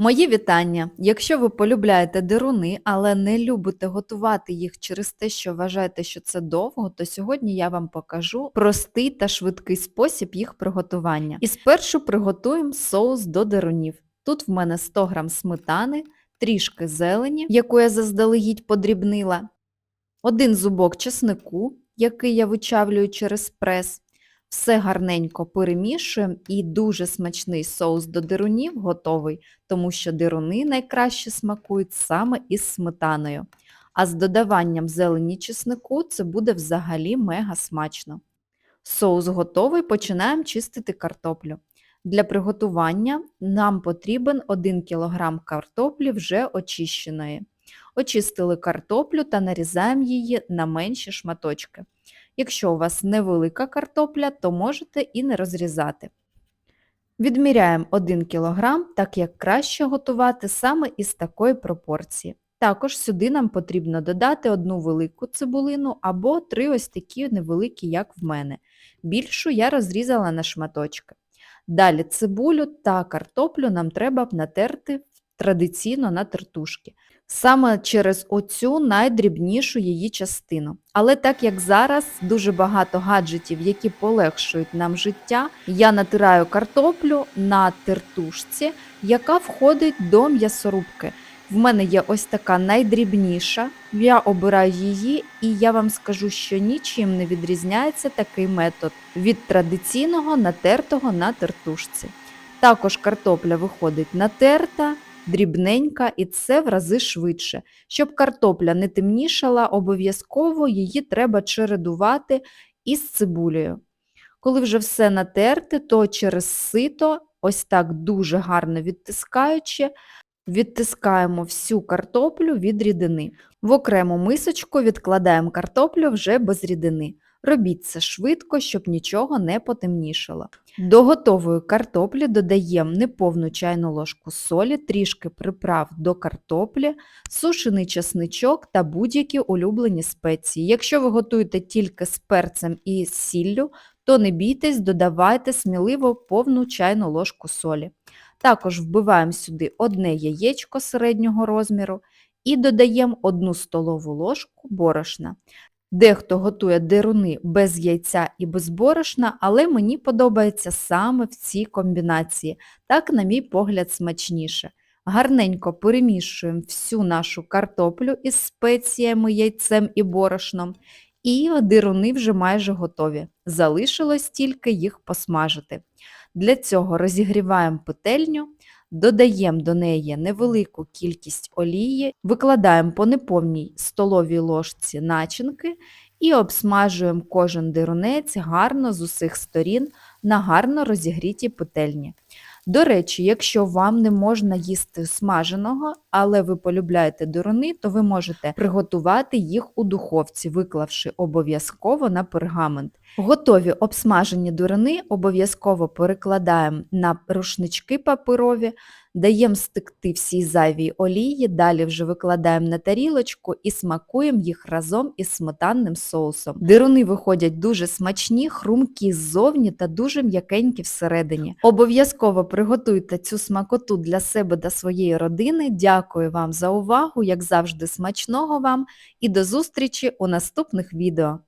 Мої вітання! Якщо ви полюбляєте деруни, але не любите готувати їх через те, що вважаєте, що це довго, то сьогодні я вам покажу простий та швидкий спосіб їх приготування. І спершу приготуємо соус до дерунів. Тут в мене 100 г сметани, трішки зелені, яку я заздалегідь подрібнила, один зубок чеснику, який я вичавлюю через прес. Все гарненько перемішуємо і дуже смачний соус до дирунів готовий, тому що дируни найкраще смакують саме із сметаною. А з додаванням зелені чеснику це буде взагалі мега смачно. Соус готовий, починаємо чистити картоплю. Для приготування нам потрібен 1 кг картоплі вже очищеної. Очистили картоплю та нарізаємо її на менші шматочки. Якщо у вас невелика картопля, то можете і не розрізати. Відміряємо 1 кг, так як краще готувати саме із такої пропорції. Також сюди нам потрібно додати одну велику цибулину або три ось такі невеликі, як в мене. Більшу я розрізала на шматочки. Далі цибулю та картоплю нам треба натерти традиційно на тертушки саме через оцю найдрібнішу її частину. Але так як зараз дуже багато гаджетів, які полегшують нам життя, я натираю картоплю на тертушці, яка входить до м'ясорубки. В мене є ось така найдрібніша, я обираю її, і я вам скажу, що нічим не відрізняється такий метод від традиційного натертого на тертушці. Також картопля виходить натерта, дрібненька і це в рази швидше. Щоб картопля не темнішала, обов'язково її треба чередувати із цибулею. Коли вже все натерте, то через сито, ось так дуже гарно відтискаючи, відтискаємо всю картоплю від рідини. В окрему мисочку відкладаємо картоплю вже без рідини. Робіть це швидко, щоб нічого не потемнішало. До готової картоплі додаємо неповну чайну ложку солі, трішки приправ до картоплі, сушений чесничок та будь-які улюблені спеції. Якщо ви готуєте тільки з перцем і сіллю, то не бійтесь, додавайте сміливо повну чайну ложку солі. Також вбиваємо сюди одне яєчко середнього розміру і додаємо 1 столову ложку борошна. Дехто готує деруни без яйця і без борошна, але мені подобається саме в цій комбінації. Так, на мій погляд, смачніше. Гарненько перемішуємо всю нашу картоплю із спеціями, яйцем і борошном. І дируни вже майже готові. Залишилось тільки їх посмажити. Для цього розігріваємо петельню, додаємо до неї невелику кількість олії, викладаємо по неповній столовій ложці начинки і обсмажуємо кожен дирунець гарно з усіх сторін на гарно розігрітій петельні. До речі, якщо вам не можна їсти смаженого, але ви полюбляєте дируни, то ви можете приготувати їх у духовці, виклавши обов'язково на пергамент. Готові обсмажені дуrini обов'язково перекладаємо на рушнички паперові, даємо стекти всій зайвій олії, далі вже викладаємо на тарілочку і смакуємо їх разом із сметанним соусом. Дируни виходять дуже смачні, хрумкі ззовні та дуже м'якенькі всередині. Обов'язково приготуйте цю смакоту для себе та своєї родини. Дякую вам за увагу, як завжди, смачного вам і до зустрічі у наступних відео.